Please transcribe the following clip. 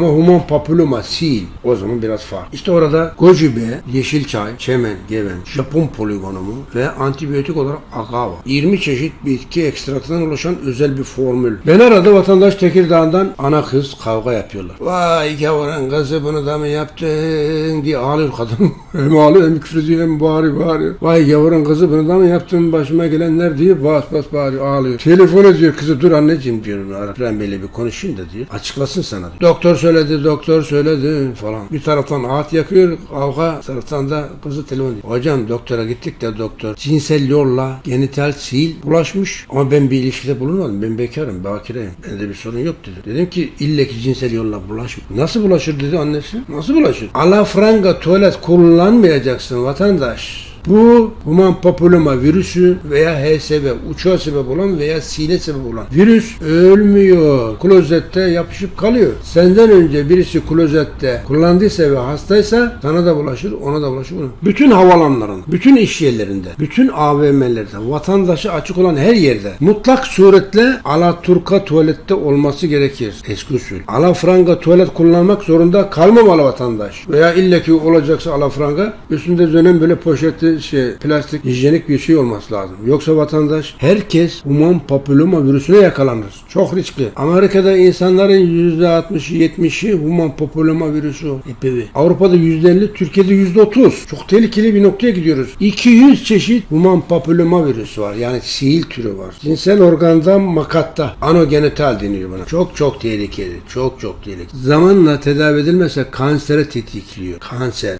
Ama human papilloma, sil o zaman biraz farklı. İşte orada gojibe, yeşil çay, çemen, geven, Japon poligonumu ve antibiyotik olarak agava. 20 çeşit bitki ekstratından oluşan özel bir formül. Ben arada vatandaş Tekirdağ'dan ana kız kavga yapıyorlar. Vay gavurun kızı bunu da mı yaptın diye ağlıyor kadın. hem ağlıyor hem küfür ediyor hem bağırıyor bağırıyor. Vay gavurun kızı bunu da mı yaptın başıma gelenler diye bas bas bağırıyor ağlıyor. Telefon ediyor kızı dur anneciğim diyor. Arap Bey'le bir konuşayım da diyor. Açıklasın sana diyor. Doktor söyledi doktor söyledi falan. Bir taraftan ağıt yakıyor kavga bir taraftan da kızı telefon ediyor. Hocam doktora gittik de doktor cinsel yolla genital sil bulaşmış ama ben bir ilişkide bulunmadım. Ben bekarım, bakireyim. Bende bir sorun yok dedi. Dedim ki ille ki cinsel yolla bulaşmış. Nasıl bulaşır dedi annesi. Nasıl bulaşır? Alafranga tuvalet kullanmayacaksın vatandaş. Bu human papilloma virüsü veya HSV uçağa sebep olan veya sile sebep olan virüs ölmüyor. Klozette yapışıp kalıyor. Senden önce birisi klozette kullandıysa ve hastaysa sana da bulaşır, ona da bulaşır. Ona. Bütün havalanların, bütün iş yerlerinde, bütün AVM'lerde, vatandaşı açık olan her yerde mutlak suretle alaturka tuvalette olması gerekir. Eski usul. Alafranga tuvalet kullanmak zorunda kalmamalı vatandaş. Veya illeki olacaksa alafranga üstünde dönen böyle poşeti şey plastik hijyenik bir şey olması lazım. Yoksa vatandaş herkes human papilloma virüsüne yakalanır. Çok riskli. Amerika'da insanların %60-70'i human papilloma virüsü HPV. Avrupa'da %50, Türkiye'de %30. Çok tehlikeli bir noktaya gidiyoruz. 200 çeşit human papilloma virüsü var. Yani sihil türü var. Cinsel organdan makatta. Anogenital deniyor buna. Çok çok tehlikeli. Çok çok tehlikeli. Zamanla tedavi edilmezse kansere tetikliyor. Kanser.